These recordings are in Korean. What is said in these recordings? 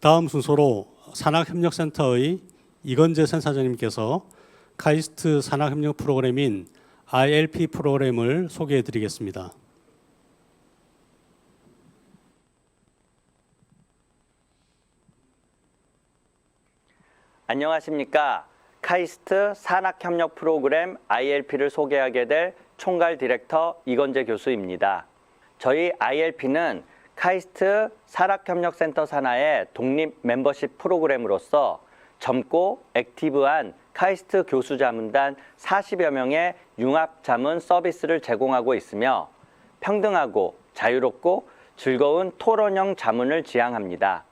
다음 순서로 산학협력센터의 이건재 센터장님께서 카이스트 산학협력 프로그램인 ILP 프로그램을 소개해 드리겠습니다. 안녕하십니까. 카이스트 산학협력 프로그램 ILP를 소개하게 될 총괄 디렉터 이건재 교수입니다. 저희 ILP는 카이스트 산학협력센터 산하의 독립 멤버십 프로그램으로서 젊고 액티브한 카이스트 교수 자문단 40여 명의 융합 자문 서비스를 제공하고 있으며 평등하고 자유롭고 즐거운 토론형 자문을 지향합니다.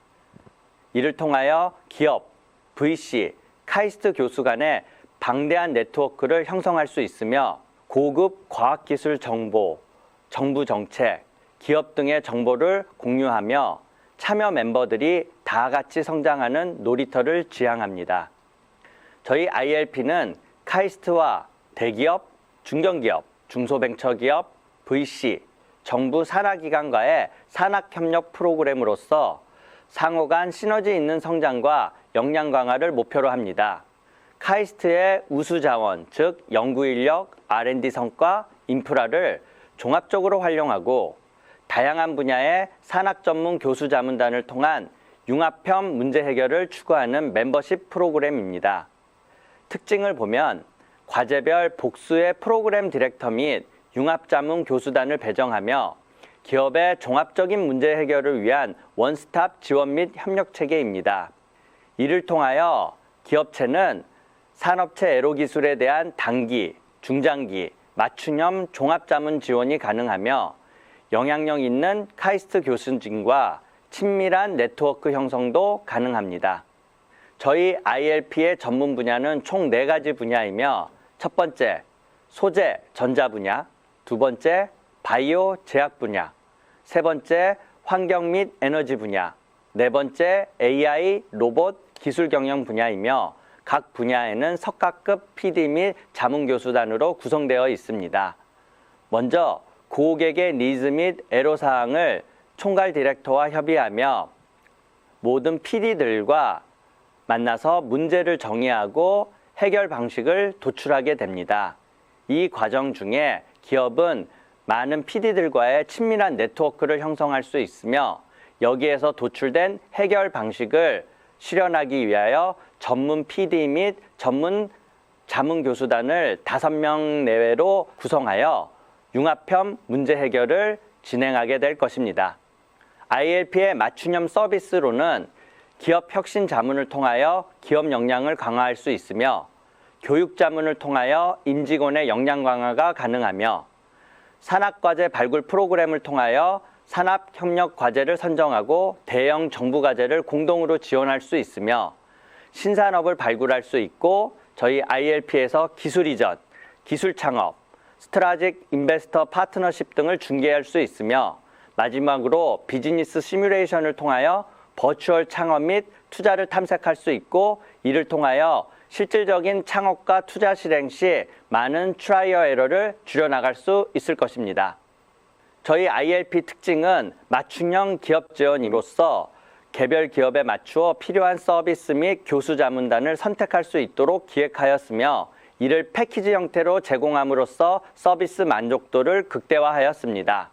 이를 통하여 기업, VC, 카이스트 교수 간의 방대한 네트워크를 형성할 수 있으며 고급 과학기술 정보, 정부 정책, 기업 등의 정보를 공유하며 참여 멤버들이 다 같이 성장하는 놀이터를 지향합니다. 저희 ILP는 카이스트와 대기업, 중견기업, 중소벤처기업, VC, 정부 산하기관과의 산학협력 프로그램으로서 상호 간 시너지 있는 성장과 역량 강화를 목표로 합니다. 카이스트의 우수 자원, 즉 연구 인력, R&D 성과, 인프라를 종합적으로 활용하고 다양한 분야의 산학 전문 교수 자문단을 통한 융합형 문제 해결을 추구하는 멤버십 프로그램입니다. 특징을 보면 과제별 복수의 프로그램 디렉터 및 융합 자문 교수단을 배정하며 기업의 종합적인 문제 해결을 위한 원스톱 지원 및 협력 체계입니다. 이를 통하여 기업체는 산업체 애로 기술에 대한 단기, 중장기, 맞춤형 종합 자문 지원이 가능하며 영향력 있는 카이스트 교수진과 친밀한 네트워크 형성도 가능합니다. 저희 ILP의 전문 분야는 총 네가지 분야이며 첫 번째, 소재, 전자 분야, 두 번째, 바이오, 제약 분야, 세 번째, 환경 및 에너지 분야, 네 번째, AI, 로봇, 기술 경영 분야이며 각 분야에는 석가급 PD 및 자문 교수단으로 구성되어 있습니다. 먼저 고객의 니즈 및 애로사항을 총괄 디렉터와 협의하며 모든 PD들과 만나서 문제를 정의하고 해결 방식을 도출하게 됩니다. 이 과정 중에 기업은 많은 PD들과의 친밀한 네트워크를 형성할 수 있으며 여기에서 도출된 해결 방식을 실현하기 위하여 전문 PD 및 전문 자문 교수단을 다섯 명 내외로 구성하여 융합형 문제 해결을 진행하게 될 것입니다. ILP의 맞춤형 서비스로는 기업 혁신 자문을 통하여 기업 역량을 강화할 수 있으며 교육 자문을 통하여 임직원의 역량 강화가 가능하며 산학과제 발굴 프로그램을 통하여 산업 협력 과제를 선정하고 대형 정부 과제를 공동으로 지원할 수 있으며 신산업을 발굴할 수 있고 저희 ILP에서 기술 이전, 기술 창업, 스트라직 인베스터 파트너십 등을 중개할 수 있으며 마지막으로 비즈니스 시뮬레이션을 통하여 버추얼 창업 및 투자를 탐색할 수 있고 이를 통하여 실질적인 창업과 투자 실행 시 많은 트라이어 에러를 줄여나갈 수 있을 것입니다. 저희 ILP 특징은 맞춤형 기업 지원으로서 개별 기업에 맞추어 필요한 서비스 및 교수 자문단을 선택할 수 있도록 기획하였으며 이를 패키지 형태로 제공함으로써 서비스 만족도를 극대화하였습니다.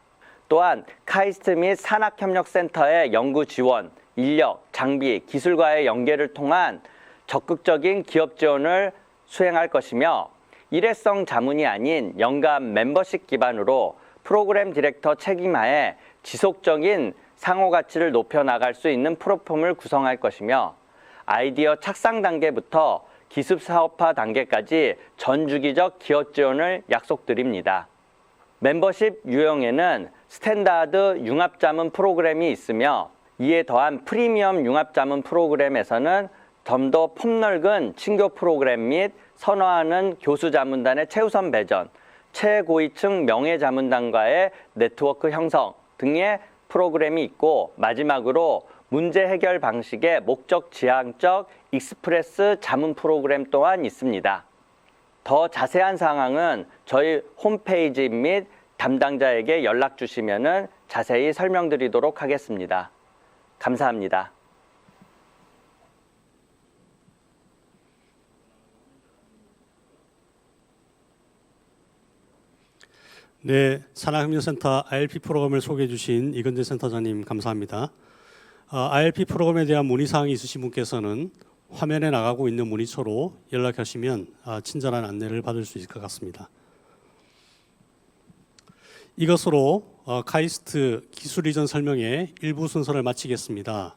또한 카이스트 및 산학협력센터의 연구 지원, 인력, 장비, 기술과의 연계를 통한 적극적인 기업 지원을 수행할 것이며 일회성 자문이 아닌 연간 멤버십 기반으로 프로그램 디렉터 책임하에 지속적인 상호 가치를 높여 나갈 수 있는 프로폼을 구성할 것이며 아이디어 착상 단계부터 기습 사업화 단계까지 전 주기적 기업 지원을 약속드립니다. 멤버십 유형에는 스탠다드 융합 자문 프로그램이 있으며 이에 더한 프리미엄 융합 자문 프로그램에서는 좀 더 폭넓은 친교 프로그램 및 선호하는 교수 자문단의 최우선 배전, 최고위층 명예 자문단과의 네트워크 형성 등의 프로그램이 있고 마지막으로 문제 해결 방식의 목적 지향적 익스프레스 자문 프로그램 또한 있습니다. 더 자세한 사항은 저희 홈페이지 및 담당자에게 연락 주시면 자세히 설명드리도록 하겠습니다. 감사합니다. 네, 산학협력센터 ILP 프로그램을 소개해 주신 이근재 센터장님 감사합니다. 아, ILP 프로그램에 대한 문의 사항이 있으신 분께서는 화면에 나가고 있는 문의처로 연락하시면 아, 친절한 안내를 받을 수 있을 것 같습니다. 이것으로 어, 카이스트 기술 이전 설명의 일부 순서를 마치겠습니다.